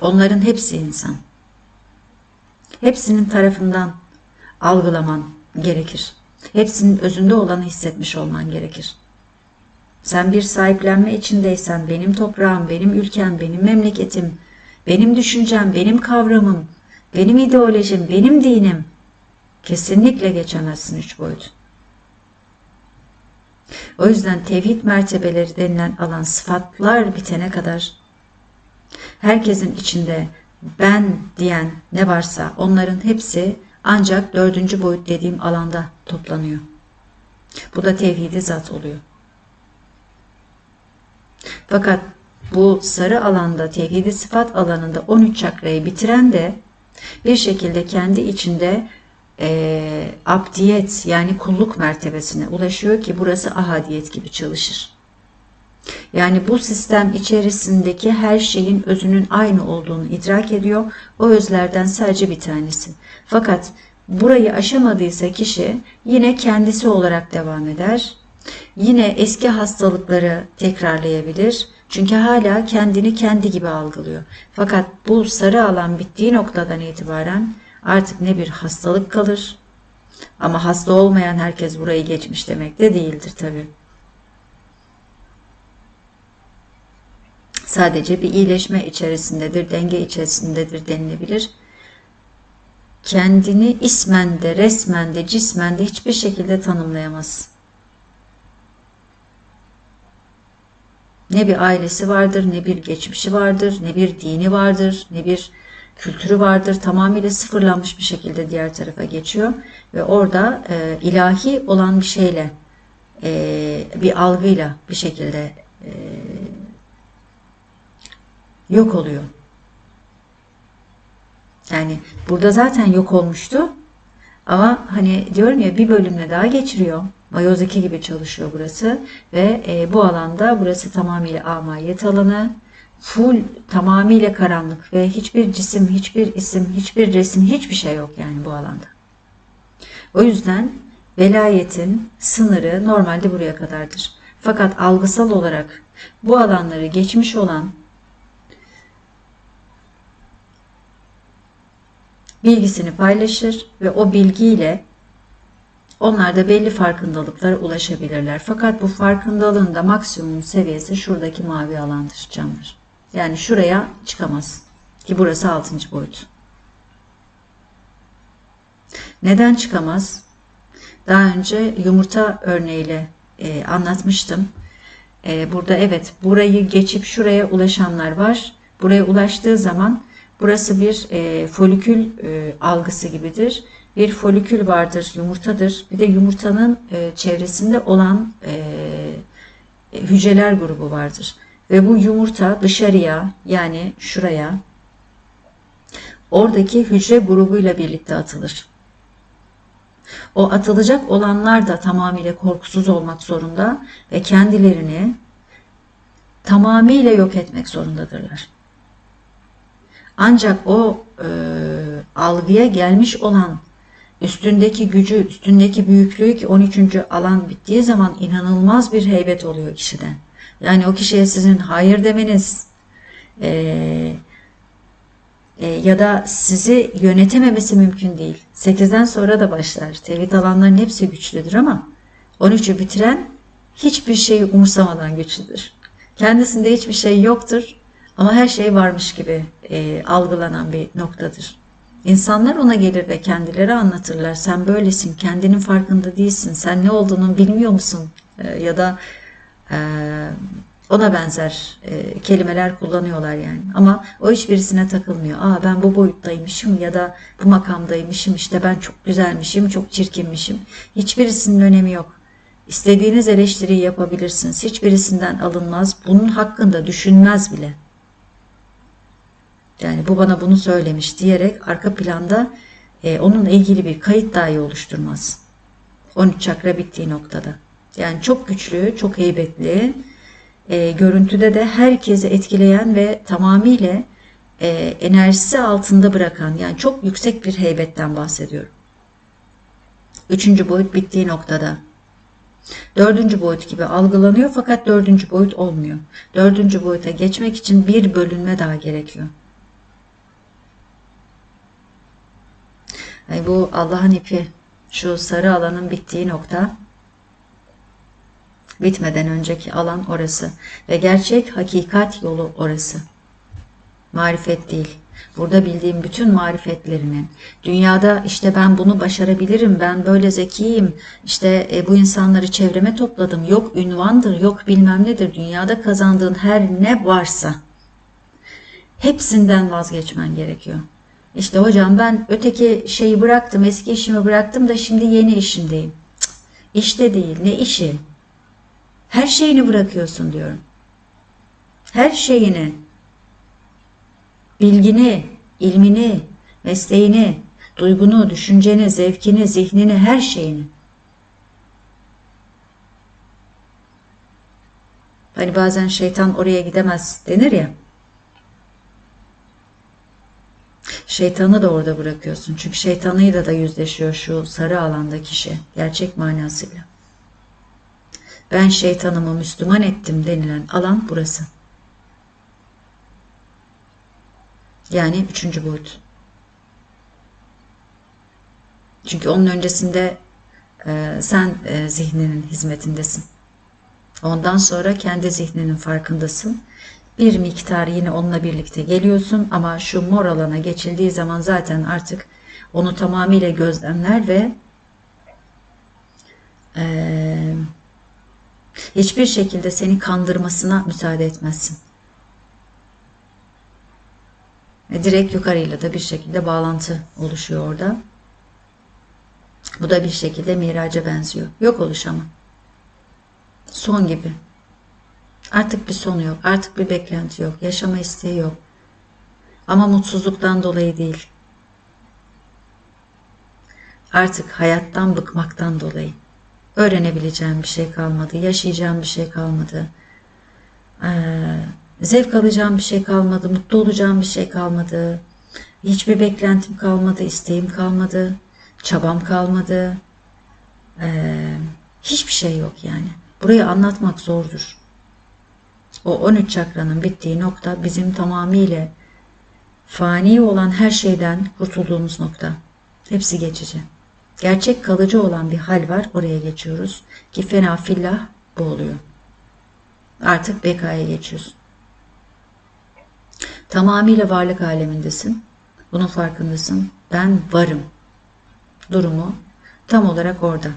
Onların hepsi insan. Hepsinin tarafından algılaman gerekir. Hepsinin özünde olanı hissetmiş olman gerekir. Sen bir sahiplenme içindeysen benim toprağım, benim ülkem, benim memleketim, benim düşüncem, benim kavramım, benim ideolojim, benim dinim kesinlikle geçemezsin üç boyut. O yüzden tevhid mertebeleri denilen alan sıfatlar bitene kadar herkesin içinde ben diyen ne varsa onların hepsi ancak dördüncü boyut dediğim alanda toplanıyor. Bu da tevhidi zat oluyor. Fakat bu sarı alanda tevhidi sıfat alanında 13 çakrayı bitiren de bir şekilde kendi içinde e, abdiyet yani kulluk mertebesine ulaşıyor ki burası ahadiyet gibi çalışır. Yani bu sistem içerisindeki her şeyin özünün aynı olduğunu idrak ediyor. O özlerden sadece bir tanesi. Fakat burayı aşamadıysa kişi yine kendisi olarak devam eder. Yine eski hastalıkları tekrarlayabilir. Çünkü hala kendini kendi gibi algılıyor. Fakat bu sarı alan bittiği noktadan itibaren artık ne bir hastalık kalır. Ama hasta olmayan herkes burayı geçmiş demek de değildir tabii. Sadece bir iyileşme içerisindedir, denge içerisindedir denilebilir. Kendini ismen de, resmen de, cismen de hiçbir şekilde tanımlayamaz. Ne bir ailesi vardır, ne bir geçmişi vardır, ne bir dini vardır, ne bir kültürü vardır. Tamamıyla sıfırlanmış bir şekilde diğer tarafa geçiyor ve orada e, ilahi olan bir şeyle, e, bir algıyla bir şekilde e, yok oluyor. Yani burada zaten yok olmuştu. Ama hani diyorum ya bir bölümle daha geçiriyor. Mayoz 2 gibi çalışıyor burası. Ve e, bu alanda burası tamamıyla amayet alanı. Full tamamıyla karanlık ve hiçbir cisim, hiçbir isim, hiçbir resim, hiçbir şey yok yani bu alanda. O yüzden velayetin sınırı normalde buraya kadardır. Fakat algısal olarak bu alanları geçmiş olan bilgisini paylaşır ve o bilgiyle onlar da belli farkındalıklara ulaşabilirler. Fakat bu farkındalığın da maksimum seviyesi şuradaki mavi alandır canlar. Yani şuraya çıkamaz. Ki burası 6. boyut. Neden çıkamaz? Daha önce yumurta örneğiyle e, anlatmıştım. E, burada evet burayı geçip şuraya ulaşanlar var. Buraya ulaştığı zaman Burası bir e, folikül e, algısı gibidir. Bir folikül vardır, yumurtadır. Bir de yumurtanın e, çevresinde olan e, hücreler grubu vardır. Ve bu yumurta dışarıya yani şuraya oradaki hücre grubuyla birlikte atılır. O atılacak olanlar da tamamıyla korkusuz olmak zorunda ve kendilerini tamamıyla yok etmek zorundadırlar. Ancak o e, algıya gelmiş olan üstündeki gücü, üstündeki büyüklüğü ki 13. alan bittiği zaman inanılmaz bir heybet oluyor kişiden. Yani o kişiye sizin hayır demeniz e, e, ya da sizi yönetememesi mümkün değil. 8'den sonra da başlar. Tevhid alanların hepsi güçlüdür ama 13'ü bitiren hiçbir şeyi umursamadan güçlüdür. Kendisinde hiçbir şey yoktur ama her şey varmış gibi e, algılanan bir noktadır. İnsanlar ona gelir ve kendileri anlatırlar. Sen böylesin, kendinin farkında değilsin, sen ne olduğunu bilmiyor musun? E, ya da e, ona benzer e, kelimeler kullanıyorlar yani. Ama o hiçbirisine takılmıyor. Aa ben bu boyuttaymışım ya da bu makamdaymışım işte ben çok güzelmişim, çok çirkinmişim. Hiçbirisinin önemi yok. İstediğiniz eleştiriyi yapabilirsiniz. Hiçbirisinden alınmaz. Bunun hakkında düşünmez bile. Yani bu bana bunu söylemiş diyerek arka planda e, onunla ilgili bir kayıt dahi oluşturmaz. 13 çakra bittiği noktada. Yani çok güçlü, çok heybetli, e, görüntüde de herkesi etkileyen ve tamamıyla e, enerjisi altında bırakan, yani çok yüksek bir heybetten bahsediyorum. Üçüncü boyut bittiği noktada. Dördüncü boyut gibi algılanıyor fakat dördüncü boyut olmuyor. Dördüncü boyuta geçmek için bir bölünme daha gerekiyor. Hani bu Allah'ın ipi şu sarı alanın bittiği nokta bitmeden önceki alan orası ve gerçek hakikat yolu orası. Marifet değil. Burada bildiğim bütün marifetlerinin, dünyada işte ben bunu başarabilirim, ben böyle zekiyim, işte e, bu insanları çevreme topladım, yok ünvandır, yok bilmem nedir, dünyada kazandığın her ne varsa hepsinden vazgeçmen gerekiyor. İşte hocam ben öteki şeyi bıraktım, eski işimi bıraktım da şimdi yeni işimdeyim. Cık, işte değil, ne işi? Her şeyini bırakıyorsun diyorum. Her şeyini bilgini, ilmini, mesleğini, duygunu, düşünceni, zevkini, zihnini, her şeyini. Hani bazen şeytan oraya gidemez denir ya. Şeytanı da orada bırakıyorsun. Çünkü şeytanıyla da yüzleşiyor şu sarı alanda kişi. Gerçek manasıyla. Ben şeytanımı Müslüman ettim denilen alan burası. Yani üçüncü boyut. Çünkü onun öncesinde e, sen e, zihninin hizmetindesin. Ondan sonra kendi zihninin farkındasın. Bir miktar yine onunla birlikte geliyorsun ama şu mor alana geçildiği zaman zaten artık onu tamamıyla gözlemler ve e, hiçbir şekilde seni kandırmasına müsaade etmezsin. Ve direkt yukarıyla da bir şekilde bağlantı oluşuyor orada. Bu da bir şekilde miraca benziyor. Yok oluş ama. Son gibi. Artık bir sonu yok. Artık bir beklenti yok. Yaşama isteği yok. Ama mutsuzluktan dolayı değil. Artık hayattan bıkmaktan dolayı. Öğrenebileceğim bir şey kalmadı. Yaşayacağım bir şey kalmadı. Ee, Zevk alacağım bir şey kalmadı, mutlu olacağım bir şey kalmadı. Hiçbir beklentim kalmadı, isteğim kalmadı, çabam kalmadı. Ee, hiçbir şey yok yani. Burayı anlatmak zordur. O 13 çakranın bittiği nokta bizim tamamıyla fani olan her şeyden kurtulduğumuz nokta. Hepsi geçici. Gerçek kalıcı olan bir hal var. Oraya geçiyoruz. Ki fena fillah bu oluyor. Artık bekaya geçiyorsun. Tamamıyla varlık alemindesin. Bunun farkındasın. Ben varım. Durumu tam olarak orada.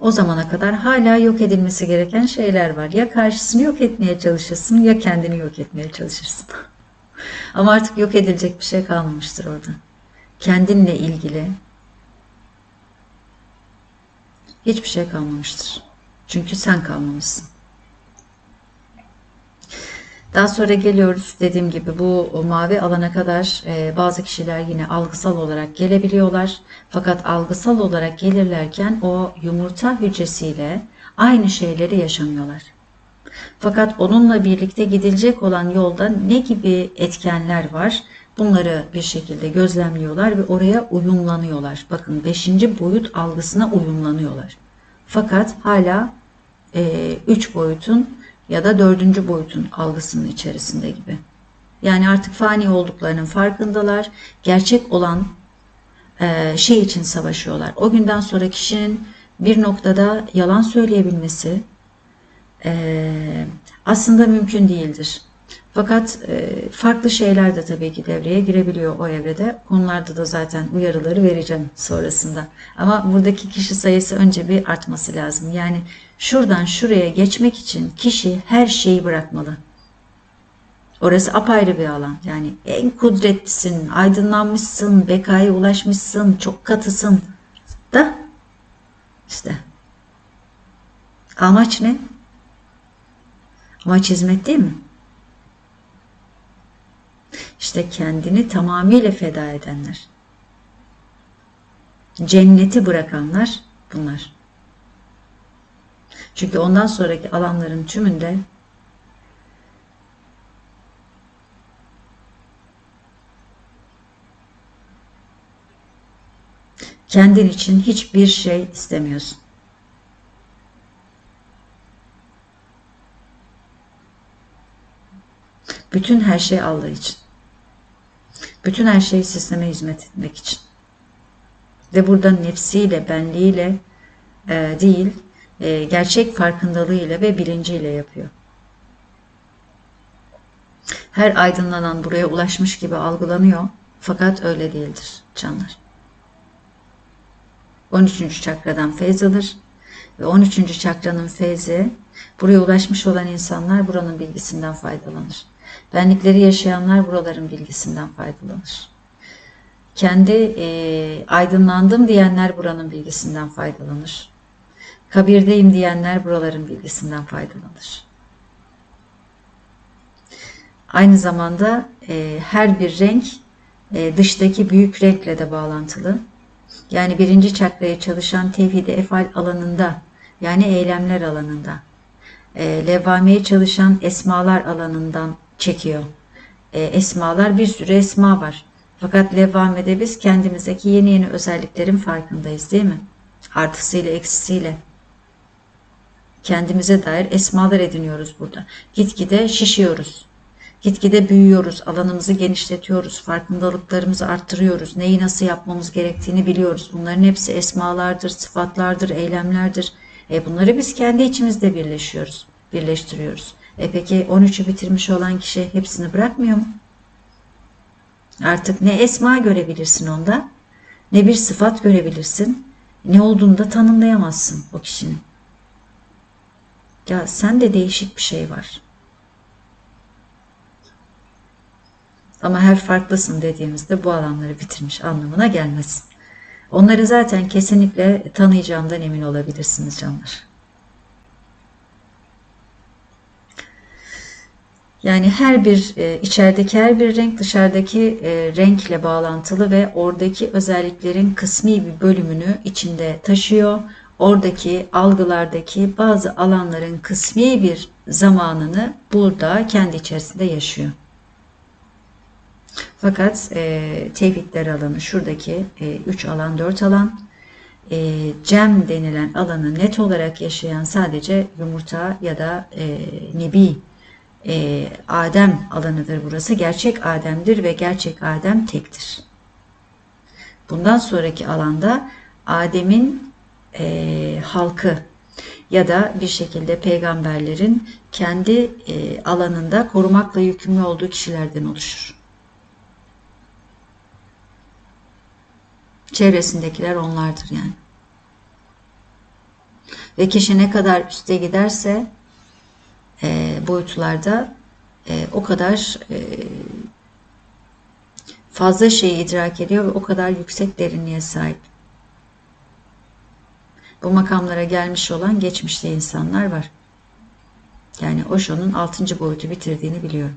O zamana kadar hala yok edilmesi gereken şeyler var. Ya karşısını yok etmeye çalışırsın ya kendini yok etmeye çalışırsın. Ama artık yok edilecek bir şey kalmamıştır orada. Kendinle ilgili hiçbir şey kalmamıştır. Çünkü sen kalmamışsın. Daha sonra geliyoruz dediğim gibi bu mavi alana kadar e, bazı kişiler yine algısal olarak gelebiliyorlar. Fakat algısal olarak gelirlerken o yumurta hücresiyle aynı şeyleri yaşamıyorlar. Fakat onunla birlikte gidilecek olan yolda ne gibi etkenler var? Bunları bir şekilde gözlemliyorlar ve oraya uyumlanıyorlar. Bakın 5. boyut algısına uyumlanıyorlar. Fakat hala 3 e, boyutun ya da dördüncü boyutun algısının içerisinde gibi. Yani artık fani olduklarının farkındalar. Gerçek olan e, şey için savaşıyorlar. O günden sonra kişinin bir noktada yalan söyleyebilmesi e, aslında mümkün değildir. Fakat e, farklı şeyler de tabii ki devreye girebiliyor o evrede. Konularda da zaten uyarıları vereceğim sonrasında. Ama buradaki kişi sayısı önce bir artması lazım. Yani şuradan şuraya geçmek için kişi her şeyi bırakmalı. Orası apayrı bir alan. Yani en kudretlisin, aydınlanmışsın, bekaya ulaşmışsın, çok katısın. Da işte amaç ne? Amaç hizmet değil mi? İşte kendini tamamıyla feda edenler. Cenneti bırakanlar bunlar. Çünkü ondan sonraki alanların tümünde kendin için hiçbir şey istemiyorsun. Bütün her şey Allah için. Bütün her şey sisteme hizmet etmek için. Ve burada nefsiyle, benliğiyle e, değil, e, gerçek farkındalığıyla ve bilinciyle yapıyor. Her aydınlanan buraya ulaşmış gibi algılanıyor fakat öyle değildir canlar. 13. çakradan feyz alır ve 13. çakranın feyzi buraya ulaşmış olan insanlar buranın bilgisinden faydalanır. Benlikleri yaşayanlar buraların bilgisinden faydalanır. Kendi e, aydınlandım diyenler buranın bilgisinden faydalanır. Kabirdeyim diyenler buraların bilgisinden faydalanır. Aynı zamanda e, her bir renk e, dıştaki büyük renkle de bağlantılı. Yani birinci çakraya çalışan tevhid efal alanında yani eylemler alanında. E, levvameye çalışan esmalar alanından çekiyor. E, esmalar bir sürü esma var. Fakat levvamede biz kendimizdeki yeni yeni özelliklerin farkındayız değil mi? Artısıyla eksisiyle. Kendimize dair esmalar ediniyoruz burada. Gitgide şişiyoruz. Gitgide büyüyoruz, alanımızı genişletiyoruz, farkındalıklarımızı arttırıyoruz, neyi nasıl yapmamız gerektiğini biliyoruz. Bunların hepsi esmalardır, sıfatlardır, eylemlerdir. E bunları biz kendi içimizde birleşiyoruz, birleştiriyoruz. E peki 13'ü bitirmiş olan kişi hepsini bırakmıyor mu? Artık ne esma görebilirsin onda, ne bir sıfat görebilirsin, ne olduğunu da tanımlayamazsın o kişinin. Ya sende değişik bir şey var. Ama her farklısın dediğimizde bu alanları bitirmiş anlamına gelmez. Onları zaten kesinlikle tanıyacağımdan emin olabilirsiniz canlar. Yani her bir e, içerideki her bir renk dışarıdaki e, renkle bağlantılı ve oradaki özelliklerin kısmi bir bölümünü içinde taşıyor. Oradaki algılardaki bazı alanların kısmi bir zamanını burada kendi içerisinde yaşıyor. Fakat e, tevhidler alanı şuradaki 3 e, alan 4 alan e, cem denilen alanı net olarak yaşayan sadece yumurta ya da e, nebi e, Adem alanıdır burası. Gerçek Adem'dir ve gerçek Adem tektir. Bundan sonraki alanda Adem'in e, halkı ya da bir şekilde peygamberlerin kendi e, alanında korumakla yükümlü olduğu kişilerden oluşur. Çevresindekiler onlardır yani. Ve kişi ne kadar üste giderse e, boyutlarda e, o kadar e, fazla şeyi idrak ediyor ve o kadar yüksek derinliğe sahip. Bu makamlara gelmiş olan geçmişte insanlar var. Yani Osho'nun 6. boyutu bitirdiğini biliyorum.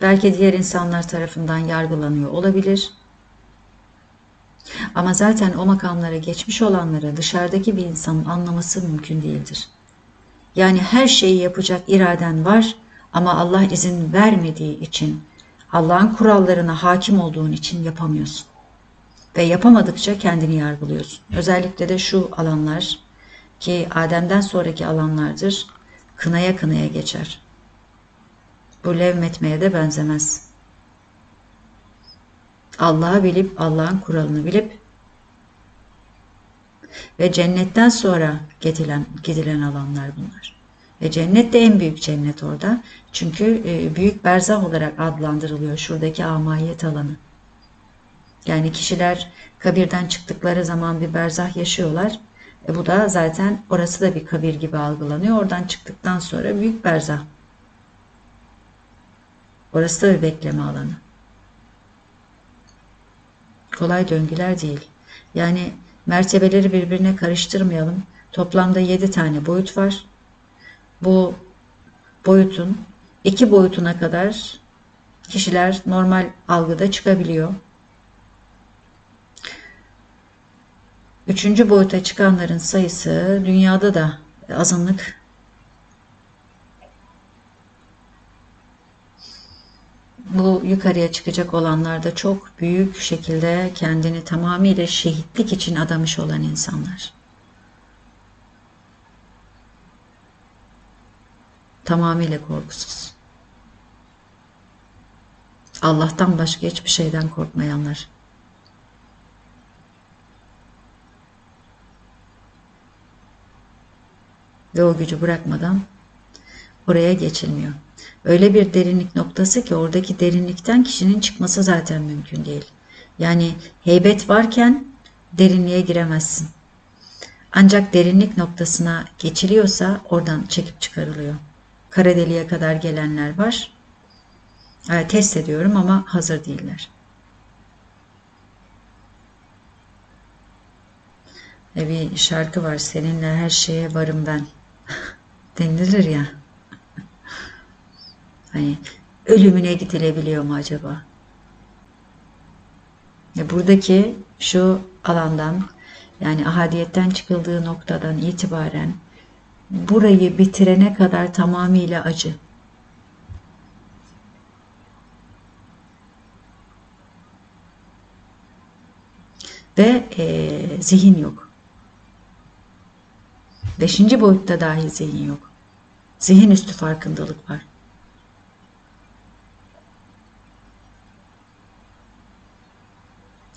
Belki diğer insanlar tarafından yargılanıyor olabilir. Ama zaten o makamlara geçmiş olanları dışarıdaki bir insanın anlaması mümkün değildir. Yani her şeyi yapacak iraden var ama Allah izin vermediği için, Allah'ın kurallarına hakim olduğun için yapamıyorsun. Ve yapamadıkça kendini yargılıyorsun. Özellikle de şu alanlar ki Adem'den sonraki alanlardır, kınaya kınaya geçer. Bu levmetmeye de benzemez. Allah'ı bilip Allah'ın kuralını bilip ve cennetten sonra gidilen, gidilen alanlar bunlar. Ve cennet de en büyük cennet orada. Çünkü e, büyük berzah olarak adlandırılıyor şuradaki amayet alanı. Yani kişiler kabirden çıktıkları zaman bir berzah yaşıyorlar. E bu da zaten orası da bir kabir gibi algılanıyor. Oradan çıktıktan sonra büyük berzah. Orası da bir bekleme alanı. Kolay döngüler değil. Yani mertebeleri birbirine karıştırmayalım. Toplamda 7 tane boyut var. Bu boyutun iki boyutuna kadar kişiler normal algıda çıkabiliyor. Üçüncü boyuta çıkanların sayısı dünyada da azınlık bu yukarıya çıkacak olanlar da çok büyük şekilde kendini tamamıyla şehitlik için adamış olan insanlar. Tamamıyla korkusuz. Allah'tan başka hiçbir şeyden korkmayanlar. Ve o gücü bırakmadan oraya geçilmiyor. Öyle bir derinlik noktası ki oradaki derinlikten kişinin çıkması zaten mümkün değil. Yani heybet varken derinliğe giremezsin. Ancak derinlik noktasına geçiliyorsa oradan çekip çıkarılıyor. Kara deliğe kadar gelenler var. Yani test ediyorum ama hazır değiller. E bir şarkı var seninle her şeye varım ben denilir ya. Hani ölümüne gidilebiliyor mu acaba? E buradaki şu alandan yani ahadiyetten çıkıldığı noktadan itibaren burayı bitirene kadar tamamıyla acı. Ve e, zihin yok. Beşinci boyutta dahi zihin yok. Zihin üstü farkındalık var.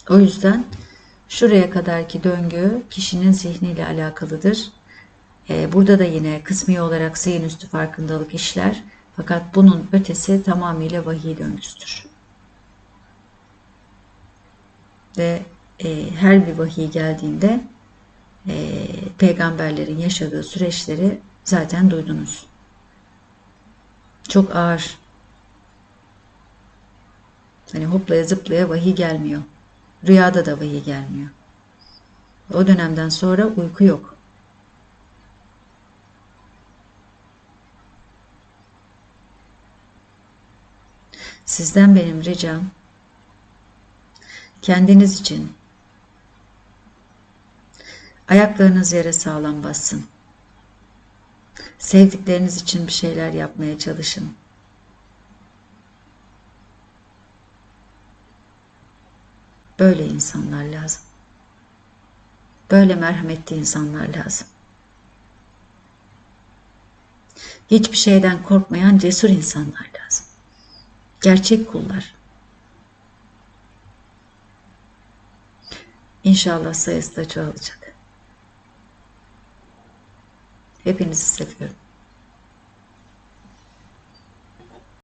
O yüzden şuraya kadarki döngü kişinin zihniyle alakalıdır. Ee, burada da yine kısmi olarak zihin üstü farkındalık işler. Fakat bunun ötesi tamamıyla vahiy döngüsüdür. Ve e, her bir vahiy geldiğinde e, peygamberlerin yaşadığı süreçleri zaten duydunuz. Çok ağır. Hani hoplaya zıplaya vahiy gelmiyor. Rüyada da vahiy gelmiyor. O dönemden sonra uyku yok. Sizden benim ricam kendiniz için ayaklarınız yere sağlam bassın. Sevdikleriniz için bir şeyler yapmaya çalışın. Böyle insanlar lazım. Böyle merhametli insanlar lazım. Hiçbir şeyden korkmayan cesur insanlar lazım. Gerçek kullar. İnşallah sayısı da çoğalacak. Hepinizi seviyorum.